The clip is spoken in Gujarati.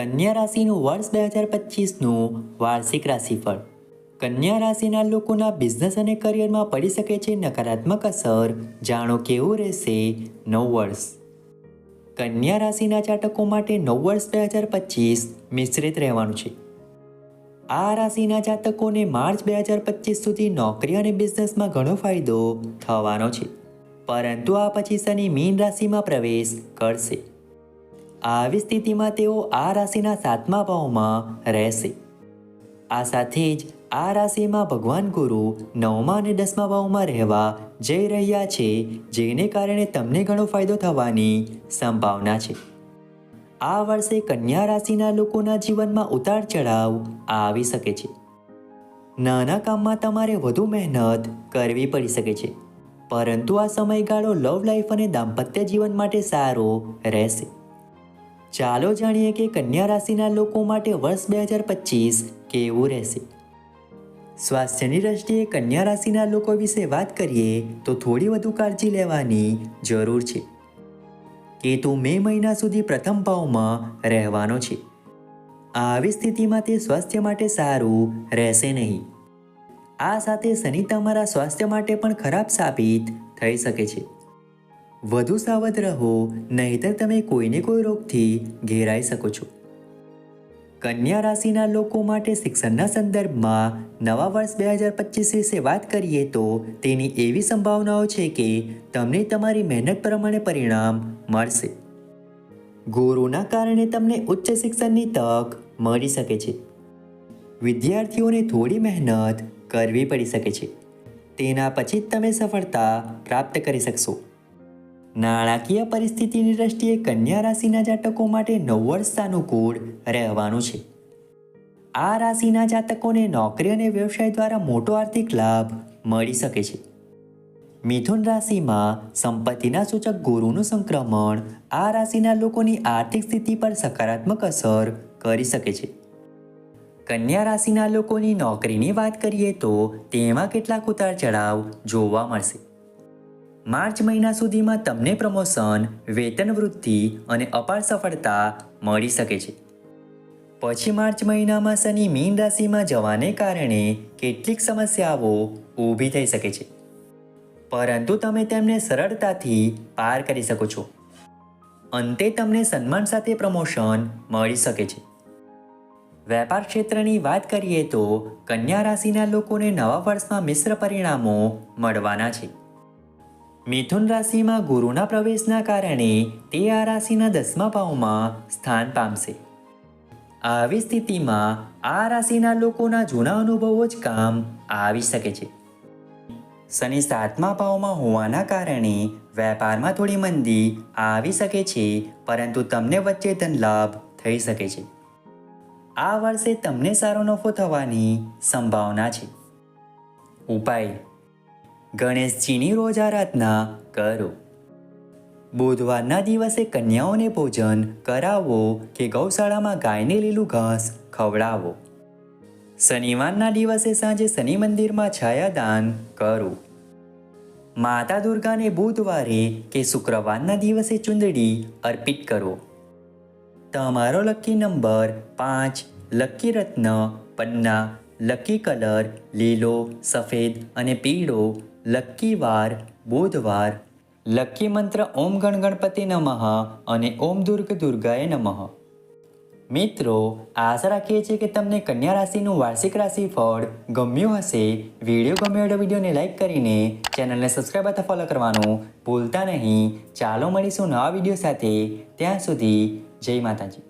કન્યા રાશિનું વર્ષ બે હજાર પચીસનું વાર્ષિક રાશિફળ. કન્યા રાશિના લોકોના બિઝનેસ અને કરિયરમાં પડી શકે છે નકારાત્મક અસર. જાણો કેવું રહેશે? નવ વર્ષ. કન્યા રાશિના જાતકો માટે નવ વર્ષ બે હજાર પચીસ મિશ્રિત રહેવાનું છે. આ રાશિના જાતકોને માર્ચ બે હજાર પચીસ સુધી નોકરી અને બિઝનેસમાં ઘણો ફાયદો થવાનો છે. પરંતુ આ પછી શનિ મીન રાશિમાં પ્રવેશ કરશે. આવી સ્થિતિમાં તેઓ આ રાશિના સાતમા ભાવમાં રહેશે. આ સાથે જ આ રાશિમાં ભગવાન ગુરુ નવમા અને દસમા ભાવમાં રહેવા જઈ રહ્યા છે, જેને કારણે તમને ઘણો ફાયદો થવાની સંભાવના છે. આ વર્ષે કન્યા રાશિના લોકોના જીવનમાં ઉતાર ચઢાવ આવી શકે છે. નાના કામમાં તમારે વધુ મહેનત કરવી પડી શકે છે, પરંતુ આ સમયગાળો લવ લાઈફ અને દાંપત્ય જીવન માટે સારો રહેશે. ચાલો જાણીએ કે કન્યા રાશિના લોકો માટે વર્ષ બે હજાર પચીસ કેવું રહેશે? સ્વાસ્થ્યની દ્રષ્ટિએ કન્યા રાશિના લોકો વિશે વાત કરીએ તો થોડી વધુ કાળજી લેવાની જરૂર છે. કેતુ મે મહિના સુધી પ્રથમ ભાવમાં રહેવાનો છે. આવી સ્થિતિમાં તે સ્વાસ્થ્ય માટે સારું રહેશે નહીં. આ સાથે શનિ તમારા સ્વાસ્થ્ય માટે પણ ખરાબ સાબિત થઈ શકે છે. વધુ સાવધ રહો, નહીંતર તમે કોઈને કોઈ રોગથી ઘેરાઈ શકો છો. કન્યા રાશિના લોકો માટે શિક્ષણના સંદર્ભમાં નવા વર્ષ બે હજાર પચીસ વિશે વાત કરીએ તો તેની એવી સંભાવનાઓ છે કે તમને તમારી મહેનત પ્રમાણે પરિણામ મળશે. ગુરુના કારણે તમને ઉચ્ચ શિક્ષણની તક મળી શકે છે. વિદ્યાર્થીઓને થોડી મહેનત કરવી પડી શકે છે. તેના પછી જ તમે સફળતા પ્રાપ્ત કરી શકશો. નાણાકીય પરિસ્થિતિની દ્રષ્ટિએ કન્યા રાશિના જાતકો માટે નવ વર્ષ સાનુકૂળ રહેવાનું છે. આ રાશિના જાતકોને નોકરી અને વ્યવસાય દ્વારા મોટો આર્થિક લાભ મળી શકે છે. મિથુન રાશિમાં સંપત્તિના સૂચક ગુરુનું સંક્રમણ આ રાશિના લોકોની આર્થિક સ્થિતિ પર સકારાત્મક અસર કરી શકે છે. કન્યા રાશિના લોકોની નોકરીની વાત કરીએ તો તેમાં કેટલાક ઉતાર ચઢાવ જોવા મળશે. માર્ચ મહિના સુધીમાં તમને પ્રમોશન, વેતન વૃદ્ધિ અને અપાર સફળતા મળી શકે છે. પછી માર્ચ મહિનામાં શનિ મીન રાશિમાં જવાને કારણે કેટલીક સમસ્યાઓ ઊભી થઈ શકે છે. પરંતુ તમે તેમને સરળતાથી પાર કરી શકો છો. અંતે તમને સન્માન સાથે પ્રમોશન મળી શકે છે. વેપાર ક્ષેત્રની વાત કરીએ તો કન્યા રાશિના લોકોને નવા વર્ષમાં મિશ્ર પરિણામો મળવાના છે. મિથુન રાશિમાં ગુરુના પ્રવેશના કારણે તે આ રાશિના દસમા ભાવમાં સ્થાન પામશે. આવી સ્થિતિમાં આ રાશિના લોકોના જૂના અનુભવો જ કામ આવી શકે છે. શનિ સાતમા ભાવમાં હોવાના કારણે વેપારમાં થોડી મંદી આવી શકે છે, પરંતુ તમને વચ્ચે ધન લાભ થઈ શકે છે. આ વર્ષે તમને સારો નફો થવાની સંભાવના છે. ઉપાય. ગણેશજીની રોજ આરાધના કરો. બુધવારના દિવસે કન્યાઓને ભોજન કરાવો કે ગૌશાળામાં ગાયને લીલું ઘાસ ખવડાવો. શનિવારના દિવસે સાંજે શનિ મંદિરમાં છાયાદાન કરો. માતા દુર્ગાને બુધવારે કે શુક્રવારના દિવસે ચુંદડી અર્પિત કરો. તમારો લકી નંબર પાંચ, લકી રત્ન, પન્ના, લકી કલર, લીલો, સફેદ અને પીળો લકી વાર બુધવાર લકી મંત્ર ઓમ ગણ ગણપતિ નમઃ અને ઓમ દુર્ગ દુર્ગાએ નમઃ. મિત્રો, આશા રાખીએ છીએ કે તમને કન્યા રાશિનું વાર્ષિક રાશિફળ ગમ્યું હશે. વીડિયો ગમ્યો તો વિડીયોને લાઈક કરીને ચેનલને સબસ્ક્રાઈબ અથવા ફોલો કરવાનું ભૂલતા નહીં. ચાલો મળીશું નવા વીડિયો સાથે. ત્યાં સુધી જય માતાજી.